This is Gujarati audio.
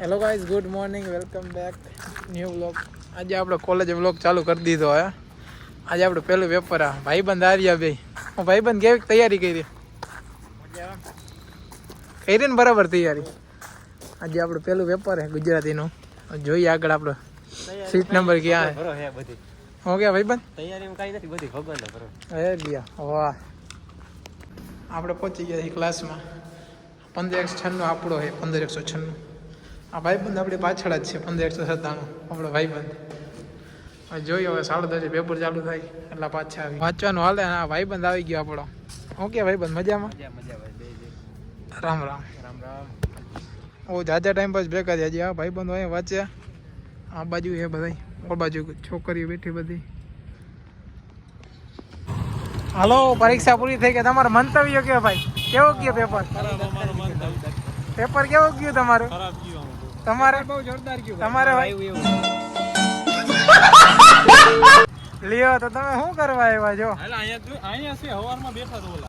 Hello guys good morning welcome back new vlog આજે આપણે કોલેજ વ્લોગ ચાલુ કરી દીધો હે? આજે આપણે પહેલું પેપર આ ભાઈબંધ આર્યા બે. હું ભાઈબંધ કેવી તૈયારી કરી? કરી ને બરાબર તૈયારી. આજે આપણું પહેલું પેપર હે ગુજરાતીનું. જોઈએ આગળ આપણો. સીટ નંબર ક્યાં હે? હું હે ભાઈબંધ? તૈયારી કાંઈ નથી બધી ભગવાન ભરો હે ગયા વાહ. આપણે પહોંચી ગયા છીએ ક્લાસમાં પંદર એકસો છન્નું આપણો હે પંદર એકસો છન્નું. આ ભાઈબંધ આપણી પાછળ જ છે પંદર એકસો સત્તાણું આપણો ભાઈબંધ. હવે જોઈએ હવે સાડા દસે પેપર ચાલુ થાય એટલે પાછા આવી. વાંચવાનું હાલે આ ભાઈબંધ આવી ગયો આપણો. ઓકે ભાઈબંધ મજામાં? રામ રામ. રામ રામ. ઓ જાજા ટાઈમ પછી ભેગા થયા હજી આ ભાઈબંધો અહીંયા વાંચ્યા. આ બાજુ છે બધા ઓર બાજુ છોકરીઓ બેઠી બધી. હાલો પરીક્ષા પૂરી થઈ ગઈ. તમારો મંતવ્ય કયો ભાઈ? કેવો કયો પેપર પેપર કેવો ગયું તમારું? તમારે? બહુ જોરદાર ગયું. તમારે લ્યો તો તમે શું કરવા આવ્યા છો? અહીંયા અહીંયા છે હવારમાં બેઠા તો